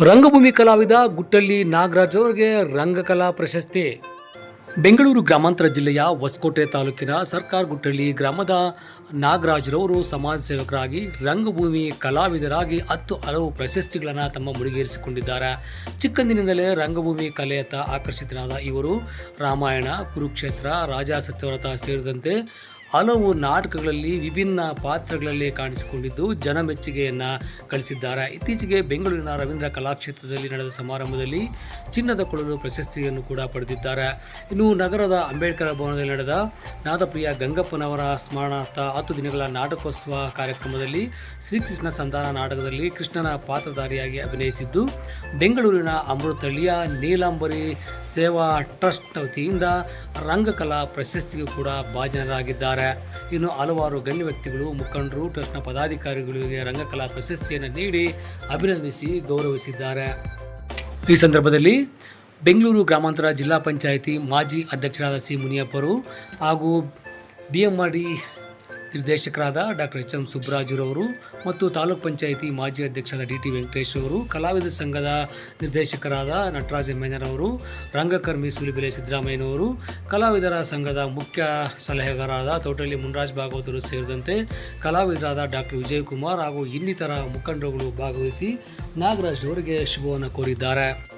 ರಂಗಭೂಮಿ ಕಲಾವಿದ ಗುಟ್ಟಳ್ಳಿ ನಾಗರಾಜ್ ಅವರಿಗೆ ರಂಗಕಲಾ ಪ್ರಶಸ್ತಿ. ಬೆಂಗಳೂರು ಗ್ರಾಮಾಂತರ ಜಿಲ್ಲೆಯ ಹೊಸಕೋಟೆ ತಾಲೂಕಿನ ಸರ್ಕಾರ ಗುಟ್ಟಳ್ಳಿ ಗ್ರಾಮದ ನಾಗರಾಜ್ರವರು ಸಮಾಜ ಸೇವಕರಾಗಿ ರಂಗಭೂಮಿ ಕಲಾವಿದರಾಗಿ ಹತ್ತು ಹಲವು ಪ್ರಶಸ್ತಿಗಳನ್ನು ತಮ್ಮ ಮುಡಿಗೇರಿಸಿಕೊಂಡಿದ್ದಾರೆ. ಚಿಕ್ಕಂದಿನಿಂದಲೇ ರಂಗಭೂಮಿ ಕಲೆಯತ್ತ ಆಕರ್ಷಿತನಾದ ಇವರು ರಾಮಾಯಣ, ಕುರುಕ್ಷೇತ್ರ ರಾಜಾ ಸತ್ಯವ್ರತ ಸೇರಿದಂತೆ ಹಲವು ನಾಟಕಗಳಲ್ಲಿ ವಿಭಿನ್ನ ಪಾತ್ರಗಳಲ್ಲಿ ಕಾಣಿಸಿಕೊಂಡಿದ್ದು ಜನಮೆಚ್ಚುಗೆಯನ್ನು ಗಳಿಸಿದ್ದಾರೆ. ಇತ್ತೀಚೆಗೆ ಬೆಂಗಳೂರಿನ ರವೀಂದ್ರ ಕಲಾಕ್ಷೇತ್ರದಲ್ಲಿ ನಡೆದ ಸಮಾರಂಭದಲ್ಲಿ ಚಿನ್ನದ ಕೊಳಲು ಪ್ರಶಸ್ತಿಯನ್ನು ಕೂಡ ಪಡೆದಿದ್ದಾರೆ. ಇನ್ನು ನಗರದ ಅಂಬೇಡ್ಕರ್ ಭವನದಲ್ಲಿ ನಡೆದ ನಾದಪ್ರಿಯ ಗಂಗಪ್ಪನವರ ಸ್ಮರಣಾರ್ಥ ಹತ್ತು ದಿನಗಳ ನಾಟಕೋತ್ಸವ ಕಾರ್ಯಕ್ರಮದಲ್ಲಿ ಶ್ರೀಕೃಷ್ಣ ಸಂಧಾನ ನಾಟಕದಲ್ಲಿ ಕೃಷ್ಣನ ಪಾತ್ರಧಾರಿಯಾಗಿ ಅಭಿನಯಿಸಿದ್ದು, ಬೆಂಗಳೂರಿನ ಅಮೃತಹಳ್ಳಿಯ ನೀಲಾಂಬರಿ ಸೇವಾ ಟ್ರಸ್ಟ್ ವತಿಯಿಂದ ರಂಗಕಲಾ ಪ್ರಶಸ್ತಿಗೂ ಕೂಡ ಭಾಜನರಾಗಿದ್ದಾರೆ. ಇನ್ನು ಹಲವಾರು ಗಣ್ಯ ವ್ಯಕ್ತಿಗಳು, ಮುಖಂಡರು, ಟ್ರಸ್ಟ್ನ ಪದಾಧಿಕಾರಿಗಳಿಗೆ ರಂಗಕಲಾ ಪ್ರಶಸ್ತಿಯನ್ನು ನೀಡಿ ಅಭಿನಂದಿಸಿ ಗೌರವಿಸಿದ್ದಾರೆ. ಈ ಸಂದರ್ಭದಲ್ಲಿ ಬೆಂಗಳೂರು ಗ್ರಾಮಾಂತರ ಜಿಲ್ಲಾ ಪಂಚಾಯಿತಿ ಮಾಜಿ ಅಧ್ಯಕ್ಷರಾದ ಸಿ ಮುನಿಯಪ್ಪರು ಹಾಗೂ ಬಿ ಎಂ ಆರ್ ಡಿ ನಿರ್ದೇಶಕರಾದ ಡಾಕ್ಟರ್ ಎಚ್ ಎಂ ಸುಬ್ರಾಜುರವರು ಮತ್ತು ತಾಲೂಕ್ ಪಂಚಾಯಿತಿ ಮಾಜಿ ಅಧ್ಯಕ್ಷರಾದ ಡಿ ಟಿ ವೆಂಕಟೇಶ್ ಅವರು ಕಲಾವಿದ ಸಂಘದ ನಿರ್ದೇಶಕರಾದ ನಟರಾಜ ಮೇನರವರು, ರಂಗಕರ್ಮಿ ಸುಲಿಬೆಲೆ ಸಿದ್ದರಾಮಯ್ಯನವರು, ಕಲಾವಿದರ ಸಂಘದ ಮುಖ್ಯ ಸಲಹೆಗಾರರಾದ ತೋಟಳ್ಳಿ ಮುನ್ರಾಜ್ ಭಾಗವತರು ಸೇರಿದಂತೆ ಕಲಾವಿದರಾದ ಡಾಕ್ಟರ್ ವಿಜಯಕುಮಾರ್ ಹಾಗೂ ಇನ್ನಿತರ ಮುಖಂಡರುಗಳು ಭಾಗವಹಿಸಿ ನಾಗರಾಜ್ ಅವರಿಗೆ ಶುಭವನ್ನು ಕೋರಿದ್ದಾರೆ.